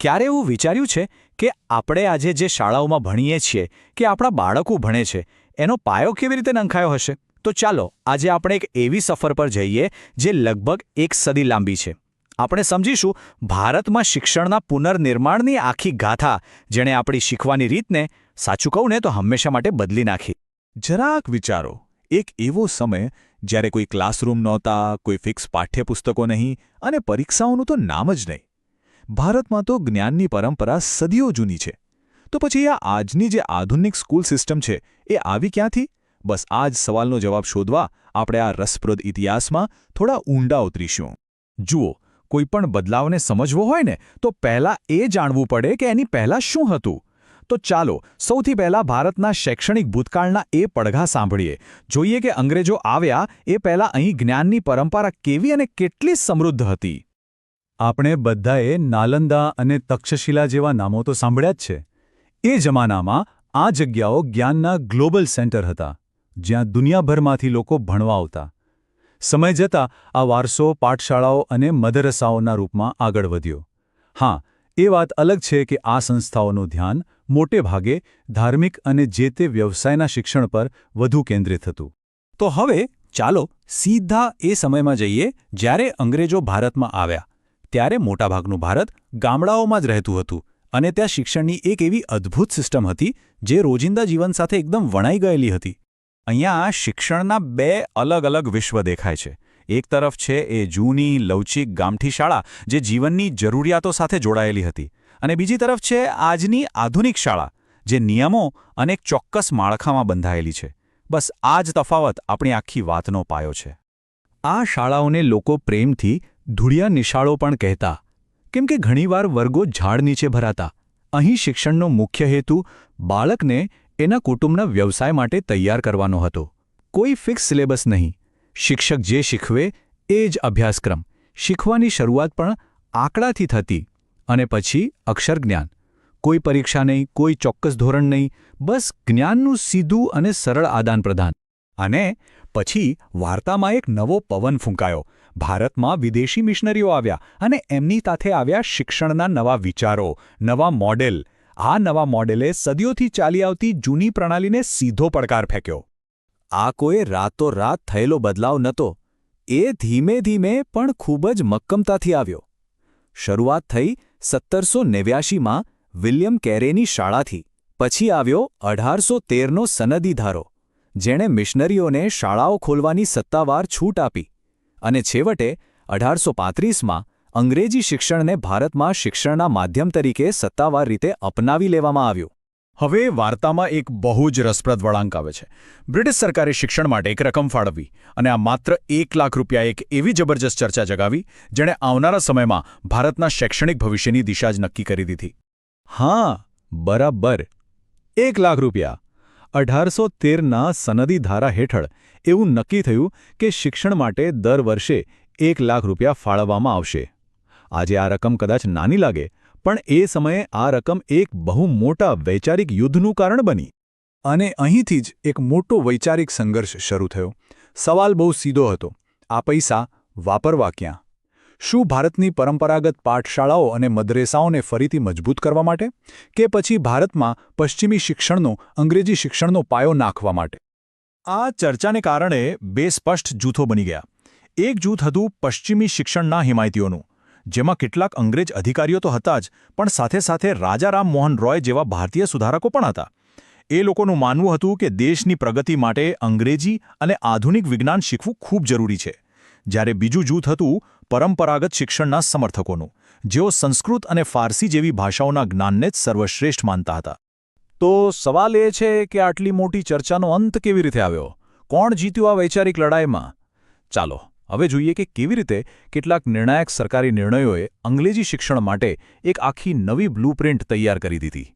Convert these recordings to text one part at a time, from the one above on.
ક્યારે એવું વિચાર્યું છે કે આપણે આજે જે શાળાઓમાં ભણીએ છીએ, કે આપણા બાળકો ભણે છે, એનો પાયો કેવી રીતે નંખાયો હશે? તો ચાલો, આજે આપણે એક એવી સફર પર જઈએ જે લગભગ એક સદી લાંબી છે. આપણે સમજીશું, ભારતમાં શિક્ષણના પુનર્નિર્માણની આખી ગાથા, જેણે આપણી શીખવાની રીતને, સાચું કહું ને તો હંમેશા માટે બદલી નાખી. જરાક વિચારો, એક એવો સમય, જ્યારે કોઈ ક્લાસરૂમ નહોતા, કોઈ ફિક્સ પાઠ્યપુસ્તકો નહીં, અને પરીક્ષાઓનું તો નામ જ નહીં. ભારતમાં તો જ્ઞાનની પરંપરા સદીઓ જૂની છે. તો પછી આ આજની જે આધુનિક સ્કૂલ સિસ્ટમ છે, એ આવી ક્યાંથી? બસ આ જ સવાલનો જવાબ શોધવા આપણે આ રસપ્રદ ઇતિહાસમાં થોડા ઊંડા ઉતરીશું. જુઓ કોઈપણ બદલાવને સમજવો હોય ને, તો પહેલાં એ જાણવું પડે કે એની પહેલાં શું હતું. તો ચાલો, સૌથી પહેલા ભારતના શૈક્ષણિક ભૂતકાળના એ પડઘા સાંભળીએ. જોઈએ કે અંગ્રેજો આવ્યા એ પહેલાં અહીં જ્ઞાનની પરંપરા કેવી અને કેટલી સમૃદ્ધ હતી. આપણે બધાએ નાલંદા અને તક્ષશિલા જેવા નામો તો સાંભળ્યા જ છે. એ જમાનામાં આ જગ્યાઓ જ્ઞાનના ગ્લોબલ સેન્ટર હતા, જ્યાં દુનિયાભરમાંથી લોકો ભણવા આવતા. સમય જતાં આ વારસો પાઠશાળાઓ અને મદરસાઓના રૂપમાં આગળ વધ્યો. હા, એ વાત અલગ છે કે આ સંસ્થાઓનું ધ્યાન મોટે ભાગે ધાર્મિક અને જે તે વ્યવસાયના શિક્ષણ પર વધુ કેન્દ્રિત હતું. તો હવે ચાલો સીધા એ સમયમાં જઈએ જ્યારે અંગ્રેજો ભારતમાં આવ્યા. ત્યારે મોટાભાગનું ભારત ગામડાઓમાં જ રહેતું હતું અને ત્યાં શિક્ષણની એક એવી અદ્ભુત સિસ્ટમ હતી જે રોજિંદા જીવન સાથે એકદમ વણાઈ ગયેલી હતી. અહીંયા શિક્ષણના બે અલગ અલગ વિશ્વ દેખાય છે. એક તરફ છે એ જૂની લવચિક ગામઠી શાળા જે જીવનની જરૂરિયાતો સાથે જોડાયેલી હતી અને બીજી તરફ છે આજની આધુનિક શાળા જે નિયમો અને એક ચોક્કસ માળખામાં બંધાયેલી છે. બસ આ જ તફાવત આપણી આખી વાતનો પાયો છે. આ શાળાઓને લોકો પ્રેમથી ધૂળિયા નિશાળો પણ કહેતા, કેમ કે ઘણીવાર વર્ગો ઝાડ નીચે ભરાતા. અહીં શિક્ષણનો મુખ્ય હેતુ બાળકને એના કુટુંબના વ્યવસાય માટે તૈયાર કરવાનો હતો. કોઈ ફિક્સ સિલેબસ નહીં. શિક્ષક જે શીખવે એ જ અભ્યાસક્રમ. શીખવાની શરૂઆત પણ આંકડાથી થતી અને પછી અક્ષર જ્ઞાન. કોઈ પરીક્ષા નહીં, કોઈ ચોક્કસ ધોરણ નહીં. બસ જ્ઞાનનું સીધું અને સરળ આદાનપ્રદાન. અને પછી વાર્તામાં એક નવો પવન ફૂંકાયો. ભારતમાં વિદેશી મિશનરીઓ આવ્યા અને એમની સાથે આવ્યા શિક્ષણના નવા વિચારો, નવા મોડેલ. આ નવા મોડેલે સદીઓથી ચાલી આવતી જૂની પ્રણાલીને સીધો પડકાર ફેંક્યો. આ કોઈ રાતોરાત થયેલો બદલાવ નહોતો. એ ધીમે ધીમે પણ ખૂબ જ મક્કમતાથી આવ્યો. શરૂઆત થઈ સત્તરસો નેવ્યાશીમાં વિલિયમ કેરેની શાળાથી, પછી આવ્યો અઢારસો તેરનો સનદી ધારો, જેણે મિશનરીઓને શાળાઓ ખોલવાની સત્તાવાર છૂટ આપી. અને છેવટે, અઢારસો પાંત્રીસમાં અંગ્રેજી શિક્ષણને ભારતમાં શિક્ષણના માધ્યમ તરીકે સત્તાવાર રીતે અપનાવી લેવામાં આવ્યું. હવે વાર્તામાં એક બહુ જ રસપ્રદ વળાંક આવે છે. બ્રિટિશ સરકારે શિક્ષણ માટે એક રકમ ફાળવવી અને આ માત્ર એક લાખ રૂપિયા એક એવી જબરજસ્ત ચર્ચા જગાવી, જેણે આવનારા સમયમાં ભારતના શૈક્ષણિક ભવિષ્યની દિશા જ નક્કી કરી દીધી. હા, બરાબર. એક લાખ રૂપિયા. અઢારસો તેરના સનદી ધારા હેઠળ એવું નક્કી થયું કે શિક્ષણ માટે દર વર્ષે એક લાખ રૂપિયા ફાળવવામાં આવશે. આજે આ રકમ કદાચ નાની લાગે, પણ એ સમયે આ રકમ એક બહુ મોટા વૈચારિક યુદ્ધનું કારણ બની. અને અહીંથી જ એક મોટો વૈચારિક સંઘર્ષ શરૂ થયો. સવાલ બહુ સીધો હતો, આ પૈસા વાપરવા ક્યાં? શું ભારતની પરંપરાગત પાઠશાળાઓ અને મદ્રેસાઓને ફરીથી મજબૂત કરવા માટે? કે પછી ભારતમાં પશ્ચિમી શિક્ષણનો, અંગ્રેજી શિક્ષણનો પાયો નાખવા માટે? આ ચર્ચાને કારણે બે સ્પષ્ટ જૂથો બની ગયા. એક જૂથ હતું પશ્ચિમી શિક્ષણના હિમાયતીઓનું, જેમાં કેટલાક અંગ્રેજ અધિકારીઓ તો હતા જ, પણ સાથે સાથે રાજા રામ મોહન રોય જેવા ભારતીય સુધારકો પણ હતા. એ લોકોનું માનવું હતું કે દેશની પ્રગતિ માટે અંગ્રેજી અને આધુનિક વિજ્ઞાન શીખવું ખૂબ જરૂરી છે. જ્યારે બીજું જૂથ હતું પરંપરાગત શિક્ષણના સમર્થકોનું, જેઓ સંસ્કૃત અને ફારસી જેવી ભાષાઓના જ્ઞાનને જ સર્વશ્રેષ્ઠ માનતા હતા. તો સવાલ એ છે કે આટલી મોટી ચર્ચાનો અંત કેવી રીતે આવ્યો? કોણ જીત્યું આ વૈચારિક લડાઈમાં? ચાલો, હવે જોઈએ કે કેવી રીતે કેટલાક નિર્ણાયક સરકારી નિર્ણયોએ અંગ્રેજી શિક્ષણ માટે એક આખી નવી બ્લુપ્રિન્ટ તૈયાર કરી દીધી.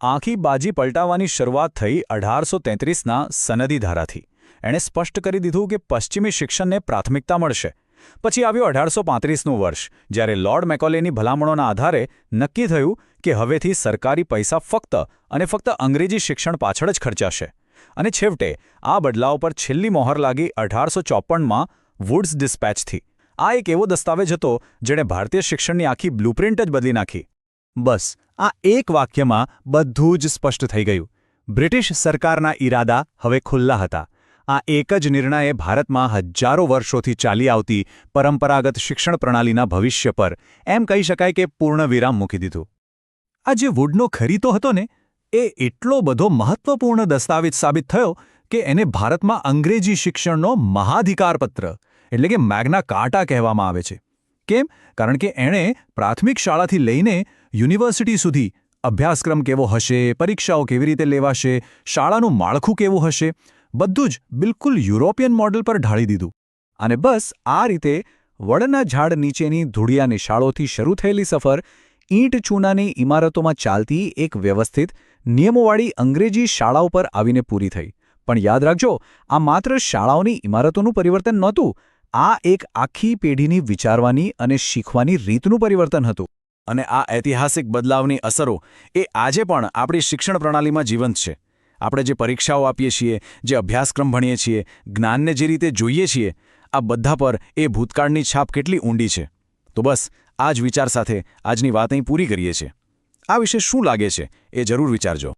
આખી બાજી પલટાવવાની શરૂઆત થઈ અઢારસો તેત્રીસના સનદી ધારાથી. એણે સ્પષ્ટ કરી દીધું કે પશ્ચિમી શિક્ષણને પ્રાથમિકતા મળશે. પછી આવ્યું અઢારસો પાંત્રીસનું વર્ષ, જ્યારે લોર્ડ મેકોલેની ભલામણોના આધારે નક્કી થયું કે હવેથી સરકારી પૈસા ફક્ત અને ફક્ત અંગ્રેજી શિક્ષણ પાછળ જ ખર્ચાશે. અને છેવટે, આ બદલાવ પર છેલ્લી મોહર લાગી અઢારસો ચોપનમાં વુડ્સ ડિસ્પેચથી. આ એક એવો દસ્તાવેજ હતો જેણે ભારતીય શિક્ષણની આખી બ્લુપ્રિન્ટ જ બદલી નાખી. બસ, આ એક વાક્યમાં બધું જ સ્પષ્ટ થઈ ગયું. બ્રિટિશ સરકારના ઈરાદા હવે ખુલ્લા હતા. આ એક જ નિર્ણયે ભારતમાં હજારો વર્ષોથી ચાલી આવતી પરંપરાગત શિક્ષણ પ્રણાલીના ભવિષ્ય પર, એમ કહી શકાય કે પૂર્ણ વિરામ મૂકી દીધું. આ જે વુડનો ખરીતો હતો ને, એ એટલો બધો મહત્વપૂર્ણ દસ્તાવેજ સાબિત થયો કે એને ભારતમાં અંગ્રેજી શિક્ષણનો મહાધિકારપત્ર, એટલે કે મેગ્ના કાર્ટા કહેવામાં આવે છે. કેમ? કારણ કે એણે પ્રાથમિક શાળાથી લઈને યુનિવર્સિટી સુધી અભ્યાસક્રમ કેવો હશે, પરીક્ષાઓ કેવી રીતે લેવાશે, શાળાનું માળખું કેવું હશે બધું જ બિલકુલ યુરોપિયન મોડલ પર ઢાળી દીધું. અને બસ આ રીતે વડના ઝાડ નીચેની ધૂળિયા નિશાળોથી શરૂ થયેલી સફર ઈંટ ચૂનાની ઇમારતોમાં ચાલતી એક વ્યવસ્થિત, નિયમોવાળી અંગ્રેજી શાળાઓ પર આવીને પૂરી થઈ. પણ યાદ રાખજો, આ માત્ર શાળાઓની ઇમારતોનું પરિવર્તન નહોતું, આ એક આખી પેઢીની વિચારવાની અને શીખવાની રીતનું પરિવર્તન હતું. અને આ ઐતિહાસિક બદલાવની અસરો એ આજે પણ આપણી શિક્ષણ પ્રણાલીમાં જીવંત છે. આપણે જે પરીક્ષાઓ આપીએ છીએ, જે અભ્યાસક્રમ ભણીએ છીએ, જ્ઞાનને જે રીતે જોઈએ છીએ, આ બધા પર એ ભૂતકાળની છાપ કેટલી ઊંડી છે? તો બસ, આ જ વિચાર સાથે આજની વાત અહીં પૂરી કરીએ છીએ. આ વિશે શું લાગે છે, એ જરૂર વિચારજો.